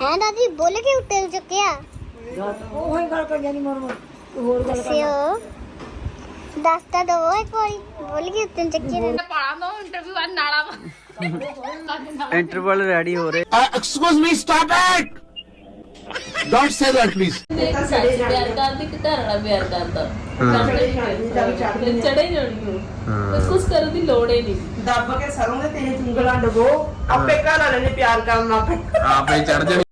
ਹੈ ਦਾਦੀ ਬੋਲ ਕੇ ਉੱਤੇ ਚੱਕਿਆ। ਉਹ ਹੀ ਗੱਲ ਕਰ ਜਾਨੀ ਮਰ ਤੂੰ ਹੋਰ ਗੱਲ ਕਰ ਸਿਓ। ਦੱਸਤਾ ਦੋ ਇੱਕ ਵਾਰੀ ਬੋਲ ਕੇ ਉੱਤੇ ਚੱਕਿਆ ਨੇ। ਪਾਣਾ ਦੋ ਇੰਟਰਵਿਊ ਆ ਨਾਲਾ ਇੰਟਰਵਲ ਰੈਡੀ ਹੋ ਰਹੇ। Uh, excuse me, stop it! Don't say that, please. ਪਿਆਰ ਕਰਦੀ ਕਿ ਘਰ ਵਾਲਾ ਪਿਆਰ ਕਰਦਾ ਚੜੇ ਜਾਣੀ ਉਹ ਕੁਝ ਕਰਨ ਦੀ ਲੋੜ ਹੀ। ਨਹੀਂ ਦੱਬ ਕੇ ਸਰੋਂ ਦੇ ਤੇਰੇ ਚੁੰਗਲਾਂ ਡਬੋ ਆਪੇ ਘਰ ਵਾਲੇ ਨੇ ਪਿਆਰ ਕਰਨਾ ਆਪੇ। ਚੜ ਜਾਣੀ।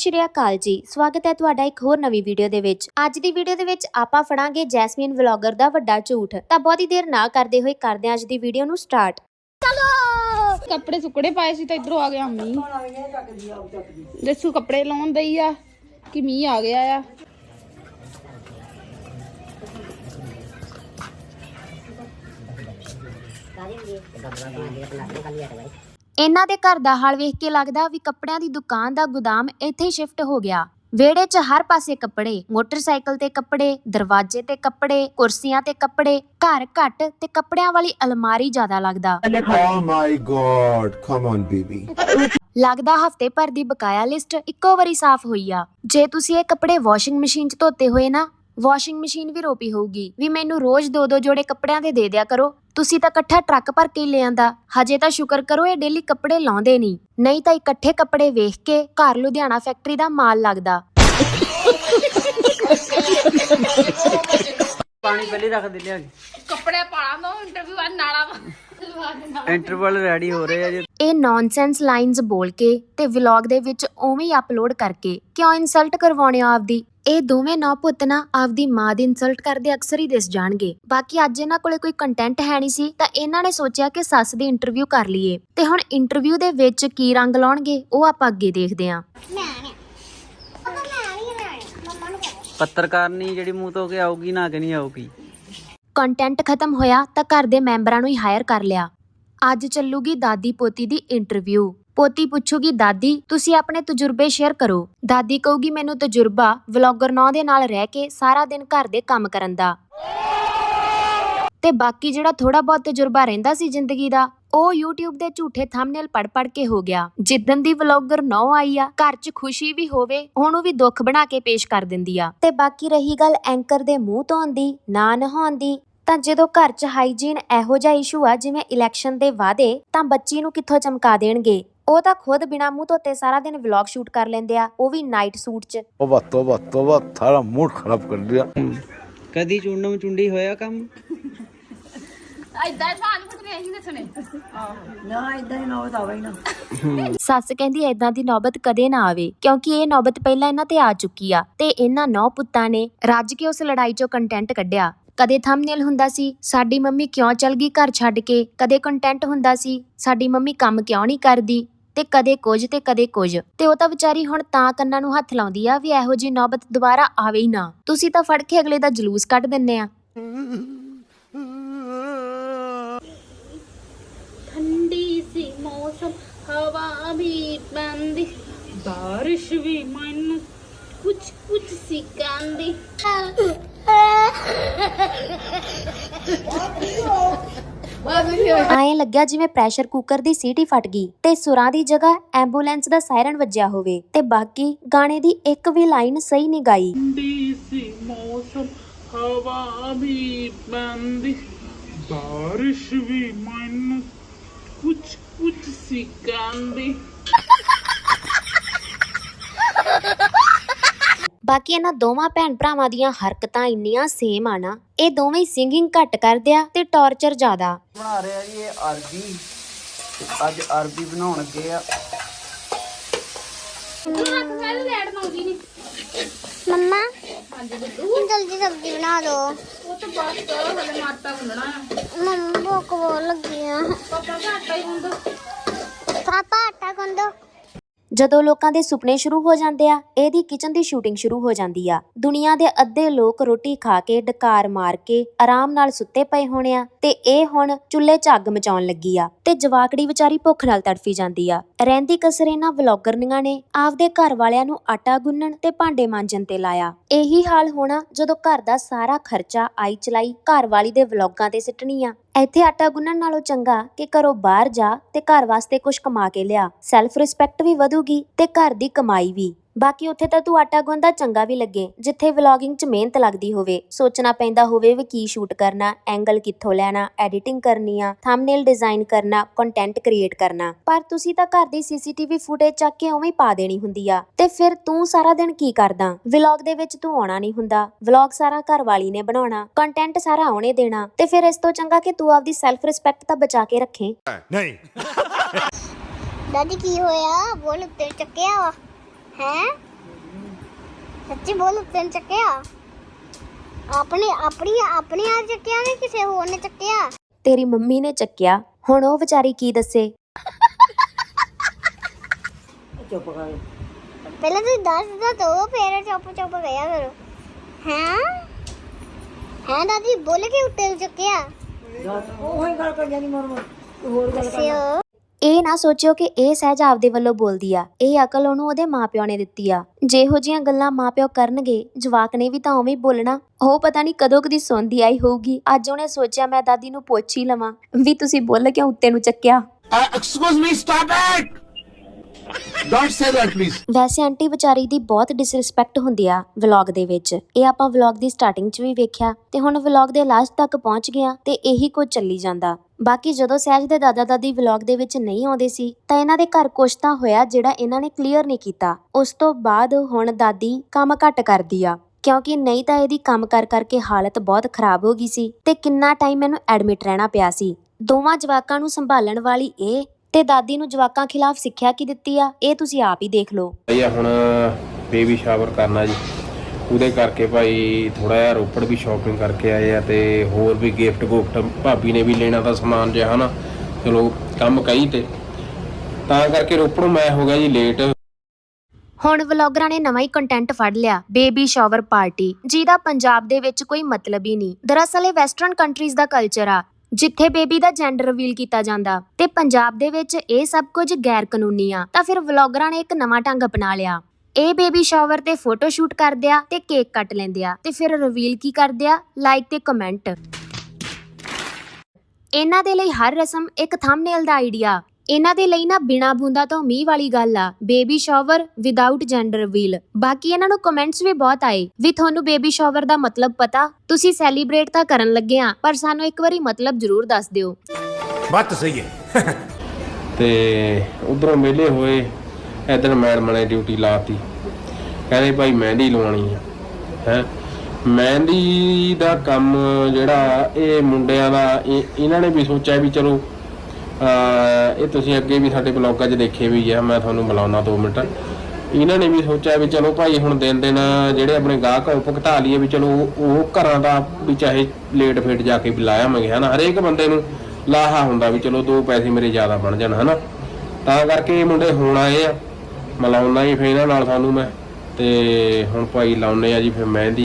ਸ਼੍ਰੀ ਅਕਾਲ ਜੀ। ਸਵਾਗਤ ਹੈ ਤੁਹਾਡਾ ਇੱਕ ਹੋਰ ਨਵੀਂ ਵੀਡੀਓ ਦੇ ਵਿੱਚ। ਅੱਜ ਦੀ ਵੀਡੀਓ ਦੇ ਵਿੱਚ ਆਪਾਂ ਫੜਾਂਗੇ ਜੈਸਮੀਨ ਵਲੌਗਰ ਦਾ ਵੱਡਾ ਝੂਠ। ਤਾਂ ਬਹੁਤੀ ਦੇਰ ਨਾ ਕਰਦੇ ਹੋਏ ਕਰਦੇ ਹਾਂ ਅੱਜ ਦੀ ਵੀਡੀਓ ਨੂੰ ਸਟਾਰਟ। ਕੱਪੜੇ ਸੁੱਕੜੇ ਪਾਏ ਸੀ ਤਾਂ ਇਧਰੋਂ ਆ ਗਿਆ ਮੀਂਹ। ਜੱਸੂ ਕੱਪੜੇ ਲਾਉਣ ਦਈ ਆ ਕਿ ਮੀਂਹ ਆ ਗਿਆ ਆ। ਇਹਨਾਂ ਦੇ ਘਰ ਦਾ ਹਾਲ ਵੇਖ ਕੇ ਲੱਗਦਾ ਵੀ ਕੱਪੜਿਆਂ ਦੀ ਦੁਕਾਨ ਦਾ ਗੋਦਾਮ ਇੱਥੇ ਹੀ ਸ਼ਿਫਟ ਹੋ ਗਿਆ। ਵਿਹੜੇ 'ਚ ਹਰ ਪਾਸੇ ਕੱਪੜੇ ਮੋਟਰਸਾਈਕਲ ਤੇ ਕੱਪੜੇ ਦਰਵਾਜ਼ੇ ਤੇ ਕੱਪੜੇ ਕੁਰਸੀਆਂ ਤੇ ਕੱਪੜੇ ਘਰ ਘੱਟ ਤੇ ਕੱਪੜਿਆਂ ਵਾਲੀ ਅਲਮਾਰੀ ਜ਼ਿਆਦਾ ਲੱਗਦਾ। Oh. ਲੱਗਦਾ ਹਫ਼ਤੇ ਭਰ ਦੀ ਬਕਾਇਆ ਲਿਸਟ ਇੱਕੋ ਵਾਰੀ ਸਾਫ਼ ਹੋਈ ਆ। ਜੇ ਤੁਸੀਂ ਇਹ ਕੱਪੜੇ ਵਾਸ਼ਿੰਗ ਮਸ਼ੀਨ 'ਚ ਧੋਤੇ ਹੋਏ ਨਾ ਵਾਸ਼ਿੰਗ ਮਸ਼ੀਨ ਵੀ ਰੋਪੀ ਹੋਊਗੀ। ਵੀ ਮੈਨੂੰ ਰੋਜ਼ ਦੋ ਦੋ ਜੋੜੇ ਕੱਪੜਿਆਂ ਦੇ ਦੇ ਦਿਆ ਕਰੋ। ਤੁਸੀਂ ਤਾਂ ਇਕੱਠਾ ਟਰੱਕ ਭਰ ਕੇ ਹੀ ਲੈ ਆਂਦਾ ਹਜੇ ਤਾਂ ਸ਼ੁਕਰ ਕਰੋ ਇਹ ਡੇਲੀ ਕੱਪੜੇ ਲਾਉਂਦੇ ਨਹੀਂ। ਨਹੀਂ ਤਾਂ ਇਕੱਠੇ ਕੱਪੜੇ ਵੇਖ ਕੇ ਘਰ ਲੁਧਿਆਣਾ ਫੈਕਟਰੀ ਦਾ ਮਾਲ ਲੱਗਦਾ। ਪਾਣੀ ਪਹਿਲੇ ਰੱਖ ਦੇ ਲਿਆ ਕੱਪੜੇ ਪਾਣਾ ਦੋ ਇੰਟਰਵਿਊ ਆ ਨਾਲਾ ਇੰਟਰਵਲ ਰੈਡੀ ਹੋ ਰਹੇ ਆ ਜੀ। ਇਹ ਨੌਨਸੈਂਸ ਲਾਈਨਸ ਬੋਲ ਕੇ ਤੇ ਵਲੌਗ ਦੇ ਵਿੱਚ ਉਵੇਂ ਹੀ ਅਪਲੋਡ ਕਰਕੇ ਕਿਉਂ ਇਨਸਲਟ ਕਰਵਾਉਣੇ ਆ ਆਪਦੀ? ਇਹ ਦੋਵੇਂ ਨੌ ਪੁੱਤ ਨਾ ਆਪਦੀ ਮਾਂ ਦੀ ਇਨਸਲਟ ਕਰਦੇ ਅਕਸਰ ਹੀ ਦਿਸ ਜਾਣਗੇ। ਬਾਕੀ ਅੱਜ ਇਹਨਾਂ ਕੋਲੇ ਕੋਈ ਕੰਟੈਂਟ ਹੈ ਨਹੀਂ ਸੀ ਤਾਂ ਇਹਨਾਂ ਨੇ ਸੋਚਿਆ ਕਿ ਸੱਸ ਦੀ ਇੰਟਰਵਿਊ ਕਰ ਲਈਏ। ਤੇ ਹੁਣ ਇੰਟਰਵਿਊ ਦੇ ਵਿੱਚ ਕੀ ਰੰਗ ਲਾਉਣਗੇ ਉਹ ਆਪਾਂ ਅੱਗੇ ਦੇਖਦੇ ਕਹਿ ਪੱਤਰਕਾਰਨੀ ਜਿਹੜੀ ਮੂੰਹ ਤੋਂ ਕੇ ਆਊਗੀ ਨਾ ਕਿ ਨਹੀਂ ਆਊਗੀ। ਕੰਟੈਂਟ ਖਤਮ ਹੋਇਆ ਤਾਂ ਘਰ ਦੇ ਮੈਂਬਰਾਂ ਨੂੰ ਹੀ ਹਾਇਰ ਕਰ ਲਿਆ। ਅੱਜ ਚੱਲੂਗੀ ਦਾਦੀ ਪੋਤੀ ਦੀ ਇੰਟਰਵਿਊ ਪੋਤੀ ਪੁੱਛੂਗੀ, ਦਾਦੀ, ਤੁਸੀਂ ਆਪਣੇ ਤਜਰਬੇ ਸ਼ੇਅਰ ਕਰੋ। ਦਾਦੀ ਕਹੂਗੀ, ਮੈਨੂੰ ਤਜਰਬਾ ਵਲੌਗਰ ਨੌ ਦੇ ਨਾਲ ਰਹਿ ਕੇ ਸਾਰਾ ਦਿਨ ਘਰ ਦੇ ਕੰਮ ਕਰਨ ਦਾ। ਤੇ ਬਾਕੀ ਜਿਹੜਾ ਥੋੜਾ ਬਹੁਤ ਤਜਰਬਾ ਰਹਿੰਦਾ ਸੀ ਜ਼ਿੰਦਗੀ ਦਾ, ਉਹ YouTube ਦੇ ਝੂਠੇ ਥੰਬਨੇਲ ਪੜ ਪੜ ਕੇ ਹੋ ਗਿਆ। ਜਿੱਦਨ ਦੀ ਵਲੌਗਰ ਨੌ ਆਈ ਆ, ਘਰ 'ਚ ਖੁਸ਼ੀ ਵੀ ਹੋਵੇ ਉਹਨੂੰ ਵੀ ਦੁੱਖ ਬਣਾ ਕੇ ਪੇਸ਼ ਕਰ ਦਿੰਦੀ ਆ। ਤੇ ਬਾਕੀ ਰਹੀ ਗੱਲ ਐਂਕਰ ਦੇ ਮੂੰਹ ਧੋਣ ਦੀ, ਨਾ ਨਹਾਉਣ ਦੀ ਤਾਂ ਜਦੋਂ ਘਰ 'ਚ ਹਾਈਜੀਨ ਇਹੋ ਜਿਹਾ ਇਸ਼ੂ ਆ ਜਿਵੇਂ ਇਲੈਕਸ਼ਨ ਦੇ ਵਾਅਦੇ ਤਾਂ ਬੱਚੀ ਨੂੰ ਕਿੱਥੋਂ ਚਮਕਾ ਦੇਣਗੇ? ਉਹ ਤਾਂ ਖੁਦ ਬਿਨਾ ਮੂੰਹ ਧੋਤੇ ਸਾਰਾ ਦਿਨ ਵਲੌਗ ਸ਼ੂਟ ਕਰ ਲੈਂਦੇ ਆ ਉਹ ਵੀ ਨਾਈਟ ਸੂਟ 'ਚ। ਤੋਬਾ ਤੋਬਾ ਤੋਬਾ ਥਾਰਾ ਮੂਡ ਖਰਾਬ ਕਰ ਲਿਆ। ਕਦੀ ਚੁੰਡਮ ਚੁੰਡੀ ਹੋਇਆ ਕੰਮ? ਐਦਾਂ ਦੱਸਣੇ ਨਾ ਇਦਾਂ ਹੀ ਨਾ। ਸੱਸ ਕਹਿੰਦੀ ਐਦਾਂ ਦੀ ਨੌਬਤ ਕਦੇ ਨਾ ਆਵੇ ਕਿਉਂਕਿ ਇਹ ਨੌਬਤ ਪਹਿਲਾਂ ਇਹਨਾਂ ਤੇ ਆ ਚੁੱਕੀ ਆ ਤੇ ਇਹਨਾਂ ਨੌ ਪੁੱਤਾਂ ਨੇ ਰੱਜ ਕੇ ਉਸ ਲੜਾਈ 'ਚੋਂ ਕੰਟੈਂਟ ਕੱਢਿਆ। ਕਦੇ ਥੰਬਨੇਲ ਹੁੰਦਾ ਸੀ ਸਾਡੀ ਮੰਮੀ ਕਿਉਂ ਚਲ ਗਈ ਘਰ ਛੱਡ ਕੇ? ਕਦੇ ਕੰਟੈਂਟ ਹੁੰਦਾ ਸੀ ਸਾਡੀ ਮੰਮੀ ਕੰਮ ਕਿਉਂ ਨਹੀਂ ਕਰਦੀ? ਤੇ ਕਦੇ ਕੁਝ ਤੇ ਕਦੇ ਕੁਝ। ਤੇ ਉਹ ਤਾਂ ਵਿਚਾਰੀ ਹੁਣ ਤਾਂ ਕੰਨਾਂ ਨੂੰ ਹੱਥ ਲਾਉਂਦੀ ਆ ਵੀ ਇਹੋ ਜੀ ਨੌਬਤ ਦੁਬਾਰਾ ਆਵੇ ਹੀ ਨਾ। ਤੁਸੀਂ ਤਾਂ ਫੜ ਕੇ ਅਗਲੇ ਦਾ ਜਲੂਸ ਕੱਢ ਦਿੰਨੇ ਆ ਠੰਡੀ ਸੀ ਮੌਸਮ ਬੰਦੀ ਬਾਰਿਸ਼ ਵੀ ਮਨ ਕੁਛ ਕੁਛ ਸੀ ਕਾਂਦੀ ਐਂ ਲੱਗਿਆ ਜਿਵੇਂ ਪ੍ਰੈਸ਼ਰ ਕੁੱਕਰ ਦੀ ਸੀਟੀ ਫਟ ਗਈ ਤੇ ਸੁਰਾਂ ਦੀ ਜਗ੍ਹਾ ਐਂਬੂਲੈਂਸ ਦਾ ਸਾਇਰਨ ਵੱਜਿਆ ਹੋਵੇ ਤੇ ਬਾਕੀ ਗਾਣੇ ਦੀ ਇੱਕ ਵੀ ਲਾਈਨ ਸਹੀ ਨਹੀਂ ਗਾਈ। ਠੰਡੀ ਸੀ ਮੌਸਮ ਹਵਾ ਵੀ ਬੰਦੀ ਬਾਰਿਸ਼ ਵੀ ਮਨ ਕੁਛ ਕੁਛ ਸੀ ਕਾਂਦੀ ਬਾਕੀ ਇਹਨਾਂ ਦੋਵਾਂ ਭੈਣ ਭਰਾਵਾਂ ਦੀਆਂ ਹਰਕਤਾਂ ਇੰਨੀਆਂ ਸੇਮ ਆ ਨਾ ਇਹ ਦੋਵੇਂ ਸਿੰਗਿੰਗ ਘੱਟ ਕਰਦੇ ਆ ਤੇ ਟੌਰਚਰ ਜ਼ਿਆਦਾ। ਬਣਾ ਰਹੇ ਆ ਜੀ ਇਹ ਅਰਬੀ। ਅੱਜ ਅਰਬੀ ਬਣਾਉਣ ਲੱਗੇ ਆ। ਮੰਮਾ ਹਾਂਜੀ ਜਲਦੀ ਸਬਜ਼ੀ ਬਣਾ ਦਿਓ ਉਹ ਤਾਂ ਬਸ ਹਲੇ ਮਾਟਾ ਗੁੰਨਣਾ ਆ। ਮੰਮਾ ਭੁੱਖ ਬਹੁਤ ਲੱਗੀ ਆ। ਪਾਪਾ ਆਟਾ ਹੀ ਗੁੰਦ ਪਾਪਾ ਆਟਾ ਗੁੰਦੋ ਜਦੋਂ ਲੋਕਾਂ ਦੇ ਸੁਪਨੇ ਸ਼ੁਰੂ ਹੋ ਜਾਂਦੇ ਆ, ਇਹਦੀ ਕਿਚਨ ਦੀ ਸ਼ੂਟਿੰਗ ਸ਼ੁਰੂ ਹੋ ਜਾਂਦੀ ਆ। ਦੁਨੀਆ ਦੇ ਅੱਧੇ ਲੋਕ ਰੋਟੀ ਖਾ ਕੇ, ਡਕਾਰ ਮਾਰ ਕੇ, ਆਰਾਮ ਨਾਲ ਸੁੱਤੇ ਪਏ ਹੋਣੇ ਆ ਤੇ ਇਹ ਹੁਣ ਚੁੱਲ੍ਹੇ 'ਚ ਅੱਗ ਮਚਾਉਣ ਲੱਗੀ ਆ ਤੇ ਜਵਾਕੜੀ ਵਿਚਾਰੀ ਭੁੱਖ ਨਾਲ ਤੜਫੀ ਜਾਂਦੀ ਆ। ਰਹਿੰਦੀ ਕਸਰ ਇਹਨਾਂ ਵਲੌਗਰਨੀਆਂ ਨੇ, ਆਪਦੇ ਘਰ ਵਾਲਿਆਂ ਨੂੰ ਆਟਾ ਗੁੰਨਣ ਤੇ ਭਾਂਡੇ ਮਾਂਜਣ ਤੇ ਲਾਇਆ। ਇਹੀ ਹਾਲ ਹੋਣਾ ਜਦੋਂ ਘਰ ਦਾ ਸਾਰਾ ਖਰਚਾ ਆਈ ਚਲਾਈ ਘਰ ਵਾਲੀ ਦੇ ਵਲੌਗਾਂ ਤੇ ਸਿੱਟਣੀ ਆ। ਇੱਥੇ ਆਟਾ ਗੁੰਨਣ ਨਾਲੋਂ ਚੰਗਾ ਕਿ ਘਰੋਂ ਬਾਹਰ ਜਾ ਤੇ ਘਰ ਵਾਸਤੇ ਕੁਝ ਕਮਾ ਕੇ ਲਿਆ। ਸੈਲਫ ਰਿਸਪੈਕਟ ਵੀ ਵਧੂਗੀ ਤੇ ਘਰ ਦੀ ਕਮਾਈ ਵੀ। ਬਾਕੀ ਉੱਥੇ ਤਾਂ ਤੂੰ ਆਟਾ ਗੁੰਨਦਾ ਚੰਗਾ ਵੀ ਲੱਗੇ ਜਿੱਥੇ ਵਲੌਗਿੰਗ 'ਚ ਮਿਹਨਤ ਲੱਗਦੀ ਹੋਵੇ। ਸੋਚਣਾ ਪੈਂਦਾ ਹੋਵੇ ਵੀ ਕੀ ਸ਼ੂਟ ਕਰਨਾ ਐਂਗਲ ਕਿੱਥੋਂ ਲੈਣਾ ਐਡੀਟਿੰਗ ਕਰਨੀ ਆ ਥੰਬਨੇਲ ਡਿਜ਼ਾਈਨ ਕਰਨਾ ਕੰਟੈਂਟ ਕ੍ਰੀਏਟ ਕਰਨਾ। ਪਰ ਤੁਸੀਂ ਤਾਂ ਘਰ ਦੀ ਸੀਸੀਟੀਵੀ ਫੁਟੇਜ ਚੱਕ ਕੇ ਉਵੇਂ ਹੀ ਪਾ ਦੇਣੀ ਹੁੰਦੀ ਆ। ਤੇ ਫਿਰ ਤੂੰ ਸਾਰਾ ਦਿਨ ਕੀ ਕਰਦਾ? ਵਲੌਗ ਦੇ ਵਿੱਚ ਤੂੰ ਆਉਣਾ ਨਹੀਂ ਹੁੰਦਾ। ਵਲੌਗ ਸਾਰਾ ਘਰ ਵਾਲੀ ਨੇ ਬਣਾਉਣਾ ਕੰਟੈਂਟ ਸਾਰਾ ਉਹਨੇ ਦੇਣਾ। ਤੇ ਫਿਰ ਇਸ ਤੋਂ ਚੰਗਾ ਕਿ ਤੂੰ ਆਪਦੀ ਸੈਲਫ ਰਿਸਪੈਕਟ ਤਾਂ ਬਚਾ ਕੇ ਰੱਖੇ। नहीं ਦਾਦੀ ਕੀ ਹੋਇਆ? ਬੋਲ ਉੱਤੇ ਚੱਕਿਆ ਵਾ। ਹੈ? ਸੱਚੀ ਬੋਲ ਉੱਤੇ ਚੱਕਿਆ? ਆਪਣੇ ਆਪਣੀ ਆਪਣੇ ਆਪ ਚੱਕਿਆ ਨੇ ਕਿਸੇ ਹੋਰ ਨੇ ਚੱਕਿਆ? ਤੇਰੀ ਮੰਮੀ ਨੇ ਚੱਕਿਆ। ਹੁਣ ਉਹ ਵਿਚਾਰੀ ਕੀ ਦੱਸੇ? ਪਹਿਲਾਂ ਤੁਸੀਂ ਦੱਸ ਦੋ ਤੋ ਫੇਰ ਚੁੱਪ ਚੁੱਪ ਗਿਆ ਕਰੋ ਹੈ? ਹੈ ਦਾਦੀ ਬੋਲ ਕੇ ਉੱਤੇ ਚੱਕਿਆ? ਦੱਸਿਓ। ਇਹ ਨਾ ਸੋਚਿਓ ਕਿ ਇਹ ਸਹਿਜ ਆਪਦੇ ਵੱਲੋਂ ਬੋਲਦੀ ਆ। ਇਹ ਅਕਲ ਉਹਨੂੰ ਉਹਦੇ ਮਾਪਿਓ ਨੇ ਦਿੱਤੀ ਆ। ਜਿਹੋ ਜੀਆਂ ਗੱਲਾਂ ਮਾਪਿਓ ਕਰਨਗੇ ਜਵਾਕ ਨੇ ਵੀ ਤਾਂ ਉਵੇਂ ਬੋਲਣਾ। ਉਹ ਪਤਾ ਨਹੀਂ ਕਦੋਂ ਕਦੀ ਸੁਣਦੀ ਆਈ ਹੋਊਗੀ। ਅੱਜ ਉਹਨੇ ਸੋਚਿਆ ਮੈਂ ਦਾਦੀ ਨੂੰ ਪੁੱਛ ਹੀ ਲਵਾਂ ਵੀ ਤੁਸੀਂ ਬੁੱਲ ਕਿਉਂ ਉੱਤੇ ਨੂੰ ਚੱਕਿਆ? Uh, excuse me, stop it! Don't say that, ਵੈਸੇ ਆਂਟੀ ਵਿਚਾਰੀ ਦੀ ਬਹੁਤ ਡਿਸਰਿਸਪੈਕਟ ਹੁੰਦੀ ਆ ਵਲੌਗ ਦੇ ਵਿੱਚ। ਇਹ ਆਪਾਂ ਵਲੌਗ ਦੀ ਸਟਾਰਟਿੰਗ 'ਚ ਵੀ ਵੇਖਿਆ ਤੇ ਹੁਣ ਵਲੌਗ ਦੇ ਲਾਸਟ ਤੱਕ ਪਹੁੰਚ ਗਿਆ ਤੇ ਇਹੀ ਕੁਝ ਚੱਲੀ ਜਾਂਦਾ। ਬਾਕੀ ਜਦੋਂ ਸਹਿਜ ਦੇ ਦਾਦਾ ਦਾਦੀ ਵਲੌਗ ਦੇ ਵਿੱਚ ਨਹੀਂ ਆਉਂਦੇ ਸੀ ਤਾਂ ਇਹਨਾਂ ਦੇ ਘਰ ਕੁਛ ਤਾਂ ਹੋਇਆ ਜਿਹੜਾ ਇਹਨਾਂ ਨੇ ਕਲੀਅਰ ਨਹੀਂ ਕੀਤਾ। ਉਸ ਤੋਂ ਬਾਅਦ ਹੁਣ ਦਾਦੀ ਕੰਮ ਘੱਟ ਕਰਦੀ ਆ। ਕਿਉਂਕਿ ਨਹੀਂ ਤਾਂ ਇਹਦੀ ਕੰਮ ਕਰ ਕਰਕੇ ਹਾਲਤ ਬਹੁਤ ਖਰਾਬ ਹੋ ਗਈ ਸੀ ਤੇ ਕਿੰਨਾ ਟਾਈਮ ਮੈਨੂੰ ਐਡਮਿਟ ਰਹਿਣਾ ਪਿਆ ਸੀ। ਦੋਵਾਂ ਜਵਾਕਾਂ ਨੂੰ ਸੰਭਾਲਣ ਵਾਲੀ ਇਹ ਤੇ ਦਾਦੀ ਨੂੰ ਜਵਾਕਾਂ ਖਿਲਾਫ ਸਿੱਖਿਆ ਕੀ ਦਿੱਤੀ ਆ? ਇਹ ਤੁਸੀਂ ਆਪ ਹੀ ਦੇਖ ਲਓ। ਇਹ ਹੁਣ ਬੇਬੀ ਸ਼ਾਵਰ ਕਰਨਾ ਜੀ। ਉਹਦੇ ਕਰਕੇ ਭਾਈ ਥੋੜਾ ਜਿਹਾ ਰੋਪੜ ਵੀ ਸ਼ਾਪਿੰਗ ਕਰਕੇ ਆਏ ਆ ਤੇ ਹੋਰ ਵੀ ਗਿਫਟ ਗੁਫਟ ਭਾਬੀ ਨੇ ਵੀ ਲੈਣਾ ਤਾਂ ਸਮਾਨ ਜਿਹਾ ਹਨਾ। ਚਲੋ ਕੰਮ ਕਈ ਤੇ। ਤਾਂ ਕਰਕੇ ਰੋਪੜ ਮੈਂ ਹੋ ਗਿਆ ਜੀ ਲੇਟ ਹੁਣ ਵਲੌਗਰਾਂ ਨੇ ਨਵਾਂ ਹੀ ਕੰਟੈਂਟ ਫੜ ਲਿਆ ਬੇਬੀ ਸ਼ਾਵਰ ਪਾਰਟੀ ਜਿਹਦਾ ਪੰਜਾਬ ਦੇ ਵਿੱਚ ਕੋਈ ਮਤਲਬ ਹੀ ਨਹੀਂ। ਦਰਅਸਲ ਇਹ ਵੈਸਟਰਨ ਕੰਟਰੀਜ਼ ਦਾ ਕਲਚਰ ਆ। ਜਿੱਥੇ ਬੇਬੀ ਦਾ ਜੈਂਡਰ ਰਿਵੀਲ ਕੀਤਾ ਜਾਂਦਾ ਤੇ ਪੰਜਾਬ ਦੇ ਵਿੱਚ ਇਹ ਸਭ ਕੁਝ ਗੈਰ ਕਾਨੂੰਨੀ ਆ, ਤਾਂ ਫਿਰ ਵਲੌਗਰਾਂ ਨੇ ਇੱਕ ਨਵਾਂ ਢੰਗ ਅਪਣਾ ਲਿਆ। ਇਹ ਬੇਬੀ ਸ਼ਾਵਰ ਤੇ ਫੋਟੋ ਸ਼ੂਟ ਕਰਦੇ ਆ ਤੇ ਕੇਕ ਕੱਟ ਲੈਂਦੇ ਆ ਤੇ ਫਿਰ ਰਿਵੀਲ ਕੀ ਕਰਦੇ ਆ? ਲਾਈਕ ਤੇ ਕਮੈਂਟ ਇਹਨਾਂ ਦੇ ਲਈ ਹਰ ਰਸਮ ਇੱਕ ਥੰਬਨੇਲ ਦਾ ਆਈਡੀਆ ਇਹਨਾਂ ਦੇ ਲਈ ਨਾ ਬਿਨਾ ਬੂੰਦਾ ਤੋਂ ਮੀਂਹ ਵਾਲੀ ਗੱਲ ਆ। Baby shower without gender reveal ਬਾਕੀ ਇਹਨਾਂ ਨੂੰ ਕਮੈਂਟਸ ਵੀ ਬਹੁਤ ਆਏ ਵੀ ਤੁਹਾਨੂੰ ਬੇਬੀ ਸ਼ਾਵਰ ਦਾ ਮਤਲਬ ਪਤਾ? ਤੁਸੀਂ ਸੈਲੀਬ੍ਰੇਟ ਤਾਂ ਕਰਨ ਲੱਗੇ ਆ ਪਰ ਸਾਨੂੰ ਇੱਕ ਵਾਰੀ ਮਤਲਬ ਜ਼ਰੂਰ ਦੱਸ ਦਿਓ। ਬੱਤ ਸਹੀ ਹੈ। ਤੇ ਉਧਰੋਂ ਮੇਲੇ ਹੋਏ ਇਧਰ ਮੈਡਮ ਨੇ ਡਿਊਟੀ ਲਾਤੀ। ਕਹਿੰਦੇ ਭਾਈ ਮਹਿੰਦੀ ਲਵਾਉਣੀ ਹੈ ਹੈ? ਮਹਿੰਦੀ ਦਾ ਕੰਮ ਜਿਹੜਾ ਇਹ ਮੁੰਡਿਆਂ ਦਾ ਇਹਨਾਂ ਨੇ ਵੀ ਸੋਚਿਆ ਵੀ ਚਲੋ ਇਹ ਤੁਸੀਂ ਅੱਗੇ ਵੀ ਸਾਡੇ ਬਲੌਗਾਂ 'ਚ ਦੇਖੇ ਵੀ ਆ, ਮੈਂ ਤੁਹਾਨੂੰ ਬੁਲਾਉਣਾ 2 ਮਿੰਟ। ਇਹਨਾਂ ਨੇ ਵੀ ਸੋਚਿਆ ਵੀ ਚਲੋ ਭਾਈ ਹੁਣ ਦਿਨ ਦਿਨ ਜਿਹੜੇ ਆਪਣੇ ਗਾਹਕ ਆ, ਉਹ ਭੁਗਤਾ ਲਈਏ ਵੀ ਚਲੋ ਉਹ ਘਰਾਂ ਦਾ ਵੀ ਚਾਹੇ ਲੇਟ ਫੇਟ ਜਾ ਕੇ ਵੀ ਲਾਇਆ ਮੰਗੇ ਹਨਾ? ਹਰੇਕ ਬੰਦੇ ਨੂੰ ਲਾਹਾ ਹੁੰਦਾ ਵੀ ਚਲੋ ਦੋ ਪੈਸੇ ਮੇਰੇ ਜ਼ਿਆਦਾ ਬਣ ਜਾਣ, ਹਨਾ? ਤਾਂ ਕਰਕੇ ਇਹ ਮੁੰਡੇ ਹੁਣ ਆਏ ਆ। ਮਿਲਾਉਣਾ ਹੀ ਫਿਰ ਇਹਨਾਂ ਨਾਲ ਸਾਨੂੰ ਮੈਂ। ਤੇ ਹੁਣ ਭਾਈ ਲਾਉਨੇ ਆ ਜੀ, ਫਿਰ ਮਹਿੰਦੀ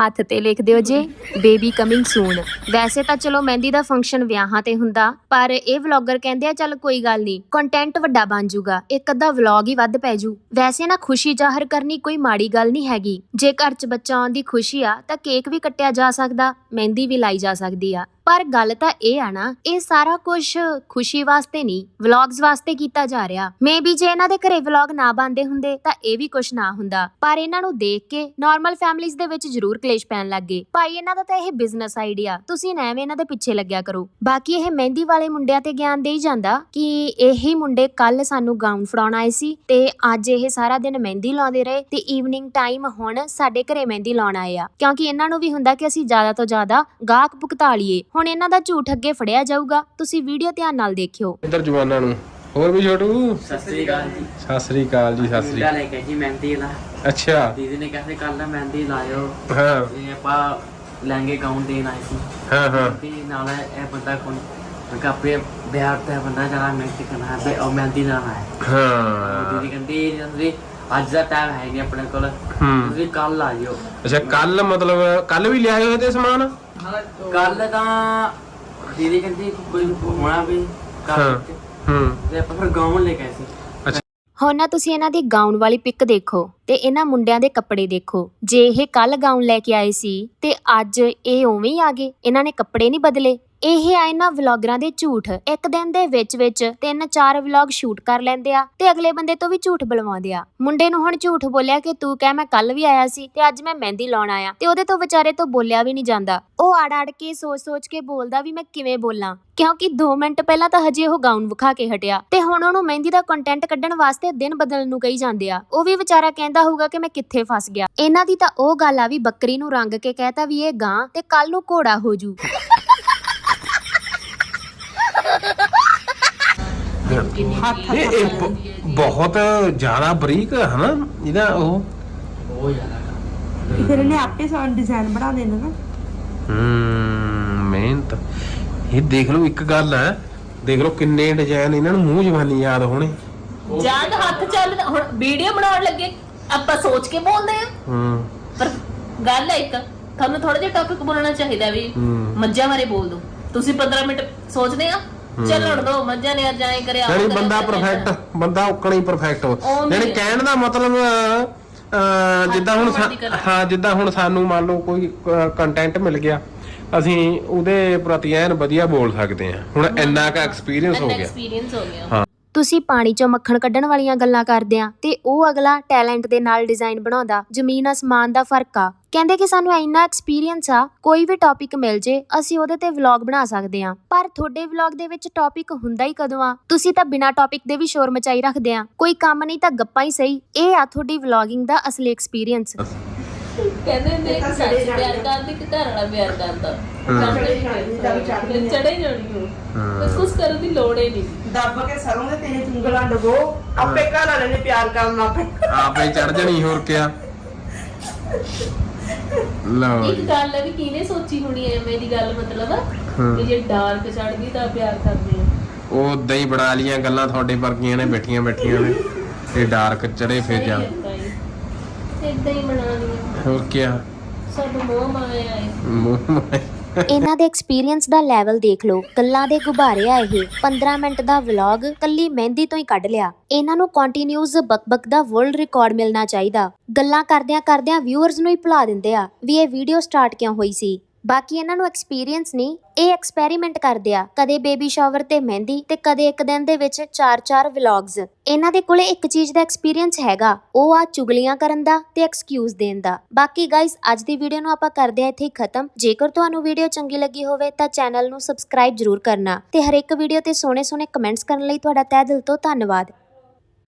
ਹੱਥ ਤੇ ਲਿਖ ਦਿਓ ਜੇ ਬੇਬੀ ਕਮਿੰਗ ਸੂਨ ਵੈਸੇ ਤਾਂ ਚਲੋ ਮਹਿੰਦੀ ਦਾ ਫੰਕਸ਼ਨ ਵਿਆਹਾਂ ਤੇ ਹੁੰਦਾ, ਪਰ ਇਹ ਵਲੌਗਰ ਕਹਿੰਦੇ ਆ, ਚੱਲ ਕੋਈ ਗੱਲ ਨਹੀਂ ਕੰਟੈਂਟ ਵੱਡਾ ਬਣ ਜਾਊਗਾ, ਇੱਕ ਅੱਧਾ ਵਲੌਗ ਹੀ ਵੱਧ ਪੈ ਜੂ ਵੈਸੇ ਨਾ ਖੁਸ਼ੀ ਜ਼ਾਹਰ ਕਰਨੀ ਕੋਈ ਮਾੜੀ ਗੱਲ ਨਹੀਂ ਹੈਗੀ। ਜੇ ਘਰ 'ਚ ਬੱਚਾ ਆਉਣ ਦੀ ਖੁਸ਼ੀ ਆ, ਤਾਂ ਕੇਕ ਵੀ ਕੱਟਿਆ ਜਾ ਸਕਦਾ, ਮਹਿੰਦੀ ਵੀ ਲਾਈ ਜਾ ਸਕਦੀ ਆ। ਪਰ ਗੱਲ ਤਾਂ ਇਹ ਆ ਨਾ, ਇਹ ਸਾਰਾ ਕੁਝ ਖੁਸ਼ੀ ਵਾਸਤੇ ਨਹੀਂ ਵਲੌਗਸ ਵਾਸਤੇ ਕੀਤਾ ਜਾ ਰਿਹਾ। ਮੇਬੀ ਜੇ ਇਹਨਾਂ ਦੇ ਘਰੇ ਵਲੌਗ ਨਾ ਬੰਦੇ ਹੁੰਦੇ, ਤਾਂ ਇਹ ਵੀ ਕੁਝ ਨਾ ਹੁੰਦਾ। ਪਰ ਇਹਨਾਂ ਨੂੰ ਦੇਖ ਕੇ ਨਾਰਮਲ ਫੈਮਿਲੀਜ਼ ਦੇ ਵਿੱਚ ਜ਼ਰੂਰ ਕਲੇਸ਼ ਪੈਣ ਲੱਗ ਗਏ। ਭਾਈ, ਇਹਨਾਂ ਦਾ ਤਾਂ ਇਹ ਬਿਜ਼ਨਸ ਆਈਡੀਆ ਤੁਸੀਂ ਨਾ ਐਵੇਂ ਇਹਨਾਂ ਦੇ ਪਿੱਛੇ ਲੱਗਿਆ ਕਰੋ। ਬਾਕੀ ਇਹ ਮਹਿੰਦੀ ਵਾਲੇ ਮੁੰਡਿਆਂ ਤੇ ਗਿਆਨ ਦੇਈ ਜਾਂਦਾ ਕਿ ਇਹੀ ਮੁੰਡੇ ਕੱਲ ਸਾਨੂੰ ਗਾਊਨ ਫੜਾਉਣ ਆਏ ਸੀ ਤੇ ਅੱਜ ਇਹ ਸਾਰਾ ਦਿਨ ਮਹਿੰਦੀ ਲਾਉਂਦੇ ਰਹੇ ਤੇ ਈਵਨਿੰਗ ਟਾਈਮ ਹੁਣ ਸਾਡੇ ਘਰੇ ਮਹਿੰਦੀ ਲਾਉਣ ਆਏ ਆ। ਕਿਉਂਕਿ ਇਹਨਾਂ ਨੂੰ ਵੀ ਹੁੰਦਾ ਕਿ ਅਸੀਂ ਜ਼ਿਆਦਾ ਤੋਂ ਜ਼ਿਆਦਾ ਗਾਹਕ ਭੁਗਤਾ ਲਈਏ। ਹੁਣ ਇਹਨਾਂ ਦਾ ਝੂਠ ਅੱਗੇ ਫੜਿਆ ਜਾਊਗਾ। ਤੁਸੀਂ ਵੀਡੀਓ ਧਿਆਨ ਨਾਲ ਦੇਖਿਓ। ਇੱਧਰ ਜਵਾਨਾਂ ਨੂੰ। ਹੋਰ ਵੀ ਛੋਟੂ? ਸਤਿ ਸ੍ਰੀ ਅਕਾਲ ਜੀ। ਸਤਿ ਸ੍ਰੀ ਅਕਾਲ ਜੀ ਸਤਿ ਸ੍ਰੀ ਲੈ ਕੇ ਜੀ ਮਹਿੰਦੀ ਲਾ। ਅੱਛਾ। ਦੀਦੀ ਨੇ ਕਹਿੰਦੇ ਕੱਲ ਨਾ ਮਹਿੰਦੀ ਲਾਇਓ। ਹਾਂ। ਇਹ ਆਪਾਂ ਲਹਿੰਗੇ ਗਾਉਨ ਦੇਣ ਆਏ ਸੀ। ਹਾਂ ਹਾਂ। ਤੇ ਨਾਲ ਇਹ ਬੰਦਾ ਕੋਣ? ਬਿਹਾਰ ਤੇ ਬੰਦਾ ਕਰਨਾ ਹੈ ਤੇ ਉਹ ਮਹਿੰਦੀ ਲਾਣਾ ਹੈ। ਹਾਂ ਦੀਦੀ ਕਹਿੰਦੀ ਜੰਦਰੀ ਅੱਜ ਦਾ ਟਾਈਮ ਹੈ ਨਹੀਂ ਆਪਣੇ ਕੋਲ। ਹੂੰ। ਤੁਸੀਂ ਕੱਲ ਆ ਜਿਓ। ਅੱਛਾ ਕੱਲ ਮਤਲਬ ਕੱਲ ਵੀ ਲਿਆਏ ਹੋਏ ਤੇ ਸਮਾਨ? ਕੱਲ ਤਾਂ ਦੀਦੀ ਕਹਿੰਦੀ ਕੋਈ ਹੋਣਾ ਵੀ ਹਾਂ ਕੱਲ ਹੂੰ। ਤੇ ਆਪਾਂ ਫਿਰ ਗਾਉਂ ਲੈ ਕੇ ਆਏ ਸੀ। ਹੁਣ ਨਾ ਤੁਸੀਂ ਇਹਨਾਂ ਦੀ ਗਾਊਨ ਵਾਲੀ ਪਿਕ ਦੇਖੋ ਤੇ ਇਹਨਾਂ ਮੁੰਡਿਆਂ ਦੇ ਕੱਪੜੇ ਦੇਖੋ। ਜੇ ਇਹ ਕੱਲ ਗਾਊਨ ਲੈ ਕੇ ਆਏ ਸੀ ਤੇ ਅੱਜ ਇਹ ਉਵੇਂ ਹੀ ਆ ਗਏ। ਇਹਨਾਂ ਨੇ ਕੱਪੜੇ ਨਹੀਂ ਬਦਲੇ। ਇਹ ਆ ਇਹਨਾਂ ਵਲੌਗਰਾਂ ਦੇ ਝੂਠ। ਇੱਕ ਦਿਨ ਦੇ ਵਿੱਚ ਵਿੱਚ ਤਿੰਨ ਚਾਰ ਵਲੌਗ ਸ਼ੂਟ ਕਰ ਲੈਂਦੇ ਆ ਤੇ ਅਗਲੇ ਬੰਦੇ ਤੋਂ ਵੀ ਝੂਠ ਬੁਲਵਾਉਂਦੇ ਆ। ਮੁੰਡੇ ਨੂੰ ਹੁਣ ਝੂਠ ਬੋਲਿਆ ਕਿ ਤੂੰ ਕਹਿ ਮੈਂ ਕੱਲ ਵੀ ਆਇਆ ਸੀ ਤੇ ਅੱਜ ਮੈਂ ਮਹਿੰਦੀ ਲਾਉਣ ਆਇਆ ਤੇ ਉਹਦੇ ਤੋਂ ਵਿਚਾਰੇ ਤੋਂ ਬੋਲਿਆ ਵੀ ਨਹੀਂ ਜਾਂਦਾ। ਉਹ ਆੜ ਆੜ ਕੇ ਸੋਚ ਸੋਚ ਕੇ ਬੋਲਦਾ ਵੀ ਮੈਂ ਕਿਵੇਂ ਬੋਲਾਂ। ਕਿਉਂਕਿ 2 ਮਿੰਟ ਪਹਿਲਾਂ ਤਾਂ ਹਜੇ ਉਹ ਗਾਊਨ ਵਿਖਾ ਕੇ ਹਟਿਆ ਤੇ ਹੁਣ ਉਹਨੂੰ ਮਹਿੰਦੀ ਦਾ ਕੰਟੈਂਟ ਕੱਢਣ ਵਾਸਤੇ ਦਿਨ ਬਦਲਣ ਨੂੰ ਕਹੀ ਜਾਂਦੇ ਆ। ਉਹ ਵੀ ਵਿਚਾਰਾ ਕਹਿੰਦਾ ਹੋਊਗਾ ਕਿ ਮੈਂ ਕਿੱਥੇ ਫਸ ਗਿਆ। ਇਹਨਾਂ ਦੀ ਤਾਂ ਉਹ ਗੱਲ ਆ ਵੀ ਬੱਕਰੀ ਨੂੰ ਰੰਗ ਕੇ ਕਹਿਤਾ ਵੀ ਇਹ ਗਾਂ ਤੇ ਕੱਲ ਨੂੰ ਘੋੜਾ ਹੋ ਜੂ। ਇਹ ਇਹ ਬ- ਬਹੁਤ ਜ਼ਿਆਦਾ ਬਰੀਕ ਹੈ ਨਾ ਇਹਦਾ ਉਹ। ਬਹੁਤ ਜ਼ਿਆਦਾ ਫਿਰ ਇਹਨੇ ਆਪੇ ਸਾਨੂੰ ਡਿਜ਼ਾਈਨ ਬਣਾ ਦੇਣਾ ਨਾ। ਹੂੰ ਮਿਹਨਤ। ਇਹ ਦੇਖ ਲਓ ਇੱਕ ਗੱਲ ਹੈ। ਦੇਖ ਲਓ ਕਿੰਨੇ ਡਿਜ਼ਾਈਨ ਇਹਨਾਂ ਨੂੰ ਮੂੰਹ ਜਵਾਨੀ ਯਾਦ ਹੋਣੇ। ਜਦ ਹੱਥ ਚੱਲ ਹੁਣ ਵੀਡੀਓ ਬਣਾਉਣ ਲੱਗੇ। ਆਪਾਂ ਸੋਚ ਕੇ ਬੋਲਦੇ ਆ ਹੂੰ। ਪਰ ਗੱਲ ਹੈ ਇੱਕ ਤੁਹਾਨੂੰ ਥੋੜਾ ਜਿਹਾ ਟੌਪਿਕ ਬੋਲਣਾ ਚਾਹੀਦਾ ਵੀ ਹੂੰ। ਮੱਝਾਂ ਬਾਰੇ ਬੋਲ ਦੋ ਤੁਸੀਂ 15 ਮਿੰਟ ਸੋਚਦੇ ਆ। ਚੱਲਣ ਦੋ ਮੱਝਾਂ ਨੇ ਅੱਜ ਐਂ ਕਰਿਆ ਯਾਨੀ ਕਰਿਆ, ਬੰਦਾ। ਪਰਫੈਕਟ ਬੰਦਾ ਉਕਣਾ ਹੀ ਪਰਫੈਕਟ ਹੋ। ਉਵੇਂ ਯਾਨੀ। ਕਹਿਣ ਦਾ ਮਤਲਬ ਅਹ, ਜਿੱਦਾਂ ਹੁਣ ਸਾ- ਹਾਂ ਜਿੱਦਾਂ ਹੁਣ ਸਾਨੂੰ ਮੰਨ ਲਓ ਕੋਈ ਕੰਟੈਂਟ ਮਿਲ ਗਿਆ ਅਸੀਂ ਉਹਦੇ ਪ੍ਰਤੀ ਐਨ ਵਧੀਆ ਬੋਲ ਸਕਦੇ ਹਾਂ। ਹੁਣ ਇੰਨਾ ਕੁ ਐਕਸਪੀਰੀਅੰਸ ਹੋ ਇੰਨਾ ਗਿਆ। ਐਕਸਪੀਰੀਅੰਸ ਹੋ ਗਿਆ। ਤੁਸੀਂ ਪਾਣੀ ਚੋਂ ਮੱਖਣ ਕੱਢਣ ਵਾਲੀਆਂ ਗੱਲਾਂ ਕਰਦੇ ਆ ਤੇ ਉਹ ਅਗਲਾ ਟੈਲੈਂਟ ਦੇ ਨਾਲ ਡਿਜ਼ਾਈਨ ਬਣਾਉਂਦਾ, ਜ਼ਮੀਨ, ਅਸਮਾਨ ਦਾ ਫ਼ਰਕ ਆ। ਕਹਿੰਦੇ ਕਿ ਸਾਨੂੰ ਇੰਨਾ ਐਕਸਪੀਰੀਅੰਸ ਆ, ਕੋਈ ਵੀ ਟੌਪਿਕ ਮਿਲ ਜੇ, ਅਸੀਂ ਉਹਦੇ ਤੇ ਵਲੌਗ ਬਣਾ ਸਕਦੇ ਆ। ਪਰ ਤੁਹਾਡੇ ਵਲੌਗ ਦੇ ਵਿੱਚ ਟੌਪਿਕ ਹੁੰਦਾ ਹੀ ਕਦੋਂ ਆ? ਤੁਸੀਂ ਤਾਂ ਬਿਨਾ ਟੌਪਿਕ ਦੇ ਵੀ ਸ਼ੋਰ ਮਚਾਈ ਰੱਖਦੇ ਆ। ਕੋਈ ਕੰਮ ਨਹੀਂ ਤਾਂ ਗੱਪਾਂ ਹੀ ਸਹੀ। ਇਹ ਆ ਤੁਹਾਡੀ ਵਲੌਗਿੰਗ ਦਾ ਅਸਲੀ ਐਕਸਪੀਰੀਅੰਸ ਕਹਿੰਦੇ ਨੇ ਇੱਕ ਸੱਚ ਪਿਆਰ ਕਰਦੀ ਕਿ ਘਰ ਵਾਲਾ ਪਿਆਰ ਕਰਦਾ। ਚੜੇ ਜਾਣੀ ਹੋ। ਬਸ ਕੁਝ ਕਰਨ ਦੀ ਲੋੜ ਹੀ ਨਹੀਂ। ਦੱਬ ਕੇ ਸਰੋਂ ਦੇ ਤੇਰੇ ਉਂਗਲਾਂ ਡਬੋ ਆਪੇ ਘਰ ਵਾਲੇ ਨੇ ਪਿਆਰ ਕਰਨਾ ਫਿਰ ਆਪੇ ਚੜ ਜਣੀ ਹੋਰ ਕਿਆ। ਲਓ ਇੱਕ ਜੀ। ਗੱਲ ਹੈ ਵੀ ਕਿਹਨੇ ਸੋਚੀ ਹੋਣੀ ਐ ਮੇਰੀ ਗੱਲ ਮਤਲਬ? ਹਾਂ। ਕਿ ਜੇ ਡਾਰਕ ਚੜ ਗਈ ਤਾਂ ਪਿਆਰ ਕਰਦੇ ਆ। ਉਹ ਉਦਾਂ ਹੀ ਬਣਾ ਲੀਆਂ ਗੱਲਾਂ ਤੁਹਾਡੇ ਵਰਗੀਆਂ ਨੇ ਬੈਠੀਆਂ ਬੈਠੀਆਂ ਨੇ। ਇਹ ਡਾਰਕ ਚੜੇ ਫਿਰ ਜਾ। ਇਦਾਂ ਹੀ ਬਣਾ ਲਿਆ। ਹੋਰ ਕਿਆ ਸਭ ਮੋਹ ਮਾਇਆ ਹੈ। ਮੂੰਹ ਮਾਏ। ਇਹਨਾਂ ਦੇ ਐਕਸਪੀਰੀਅੰਸ ਦਾ ਲੈਵਲ ਦੇਖ ਲਓ। ਗੱਲਾਂ ਦੇ ਗੁਬਾਰੇ ਆ ਇਹ। 15 ਮਿੰਟ ਦਾ ਵਲੌਗ ਕੱਲੀ ਮਹਿੰਦੀ ਤੋਂ ਹੀ ਕੱਢ ਲਿਆ। ਇਹਨਾਂ ਨੂੰ ਕੰਟੀਨਿਊਸ ਬਕਬਕ ਦਾ ਵਰਲਡ ਰਿਕਾਰਡ ਮਿਲਣਾ ਚਾਹੀਦਾ। ਗੱਲਾਂ ਕਰਦਿਆਂ ਕਰਦਿਆਂ ਵਿਊਅਰਸ ਨੂੰ ਹੀ ਭੁਲਾ ਦਿੰਦੇ ਆ ਵੀ ਇਹ ਵੀਡੀਓ ਸਟਾਰਟ ਕਿਉਂ ਹੋਈ ਸੀ। ਬਾਕੀ ਇਹਨਾਂ ਨੂੰ ਐਕਸਪੀਰੀਅੰਸ ਨਹੀਂ, ਇਹ ਐਕਸਪੈਰੀਮੈਂਟ ਕਰਦੇ ਆ, ਕਦੇ ਬੇਬੀ ਸ਼ਾਵਰ ਤੇ ਮਹਿੰਦੀ ਤੇ ਕਦੇ ਇੱਕ ਦਿਨ ਦੇ ਵਿੱਚ 4-4 ਵਲੌਗਸ ਇਹਨਾਂ ਦੇ ਕੋਲੇ ਇੱਕ ਚੀਜ਼ ਦਾ ਐਕਸਪੀਰੀਅੰਸ ਹੈਗਾ, ਉਹ ਆ ਚੁਗਲੀਆਂ ਕਰਨ ਦਾ ਤੇ ਐਕਸਕਿਊਜ਼ ਦੇਣ ਦਾ। ਬਾਕੀ ਗਾਇਸ ਅੱਜ ਦੀ ਵੀਡੀਓ ਨੂੰ ਆਪਾਂ ਕਰਦੇ ਆ ਇੱਥੇ ਹੀ ਖਤਮ। ਜੇਕਰ ਤੁਹਾਨੂੰ ਵੀਡੀਓ ਚੰਗੀ ਲੱਗੀ ਹੋਵੇ ਤਾਂ ਚੈਨਲ ਨੂੰ ਸਬਸਕ੍ਰਾਈਬ ਜ਼ਰੂਰ ਕਰਨਾ ਤੇ ਹਰ ਇੱਕ ਵੀਡੀਓ ਤੇ ਸੋਹਣੇ ਸੋਹਣੇ ਕਮੈਂਟਸ ਕਰਨ ਲਈ ਤੁਹਾਡਾ ਤਹਿ ਦਿਲ ਤੋਂ ਧੰਨਵਾਦ।